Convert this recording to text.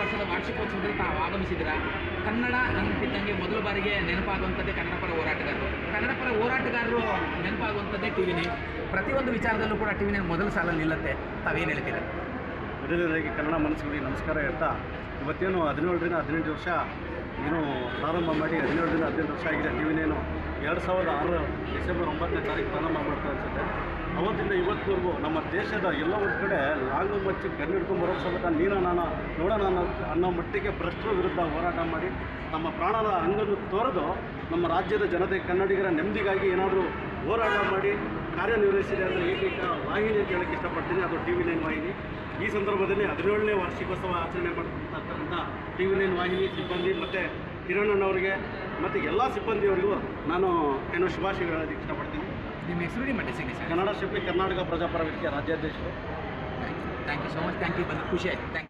ವರ್ಷದ ವಾರ್ಷಿಕೋತ್ಸವದಲ್ಲಿ ತಾವು ಆಗಮಿಸಿದ್ರ ಕನ್ನಡ ಅಂತಿದ್ದಂಗೆ ಮೊದಲ ಬಾರಿಗೆ ನೆನಪಾಗುವಂಥದ್ದೇ ಕನ್ನಡ ಪರ ಹೋರಾಟಗಾರರು. ಕನ್ನಡ ಪರ ಹೋರಾಟಗಾರರು ನೆನಪಾಗುವಂಥದ್ದೇ ಟಿ ವಿ ಪ್ರತಿಯೊಂದು ವಿಚಾರದಲ್ಲೂ ಕೂಡ ಟಿ ವಿ ಮೊದಲ ಸಾಲಲ್ಲಿ ನಿಲ್ಲತ್ತೆ. ತಾವೇನು ಹೇಳ್ತೀರಾ? ಮೊದಲನೇದಾಗಿ ಕನ್ನಡ ಮನಸ್ಸುಗಳಿಗೆ ನಮಸ್ಕಾರ ಹೇಳ್ತಾ, ಇವತ್ತೇನು ಹದಿನೇಳರಿಂದ ಹದಿನೆಂಟು ವರ್ಷ ಏನು ಪ್ರಾರಂಭ ಮಾಡಿ ಹದಿನೇಳರಿಂದ ಹದಿನೆಂಟು ವರ್ಷ ಆಗಿದೆ. ಟಿ ವಿನೇನು ಎರಡು ಸಾವಿರದ ಆರು ಡಿಸೆಂಬರ್ ಒಂಬತ್ತನೇ ತಾರೀಕು ಪ್ರಾರಂಭ ಮಾಡ್ತಾ ಅನ್ಸುತ್ತೆ. ಅವತ್ತಿಂದ ಇವತ್ತಿನವರೆಗೂ ನಮ್ಮ ದೇಶದ ಎಲ್ಲ ಒಂದು ಕಡೆ ಲಾಂಗು ಮಚ್ಚಿ ಕಣ್ಣಿಡ್ಕೊಂಡು ಹಿಡ್ಕೊಂಡು ಬರೋ ಸಮೇತ ನೀನು ನಾನ ನೋಡೋಣ ಅನ್ನೋ ಮಟ್ಟಿಗೆ ಭ್ರಷ್ಟರ ವಿರುದ್ಧ ಹೋರಾಟ ಮಾಡಿ ನಮ್ಮ ಪ್ರಾಣದ ಅಂಗನ್ನು ತೊರೆದು ನಮ್ಮ ರಾಜ್ಯದ ಜನತೆ ಕನ್ನಡಿಗರ ನೆಮ್ಮದಿಗಾಗಿ ಏನಾದರೂ ಹೋರಾಟ ಮಾಡಿ ಕಾರ್ಯನಿರ್ವಹಿಸಿದೆ ಅಂದರೆ ಏಕೈಕ ವಾಹಿನಿ ಅಂತ ಇಷ್ಟಪಡ್ತೀನಿ. ಅದು ಟಿ ವಿ ನೈನ್ ವಾಹಿನಿ. ಈ ಸಂದರ್ಭದಲ್ಲಿ ಹದಿನೇಳನೇ ವಾರ್ಷಿಕೋತ್ಸವ ಆಚರಣೆ ಮಾಡ್ತಕ್ಕಂಥ ಟಿ ವಿ ನೈನ್ ವಾಹಿನಿ ಸಿಬ್ಬಂದಿ ಮತ್ತು ಹಿರಣ್ಣನವರಿಗೆ ಮತ್ತು ಎಲ್ಲ ಸಿಬ್ಬಂದಿಯವರಿಗೂ ನಾನು ಏನೋ ಹೇಳೋದಕ್ಕೆ ಇಷ್ಟಪಡ್ತೀನಿ. ನಿಮ್ಮ ಹೆಸರು ನಿಮ್ಮ ಡೆಸಿಗ್ನೇಷನ್ ಕನ್ನಡ ಶಿಲ್ಪಿ ಕರ್ನಾಟಕ ಪ್ರಜಾಪರ ವೇದಿಕೆ ರಾಜ್ಯಾಧ್ಯಕ್ಷರು thank you so much thank you ಬಂದು ಖುಷಿ ಆಯಿತು. ಥ್ಯಾಂಕ್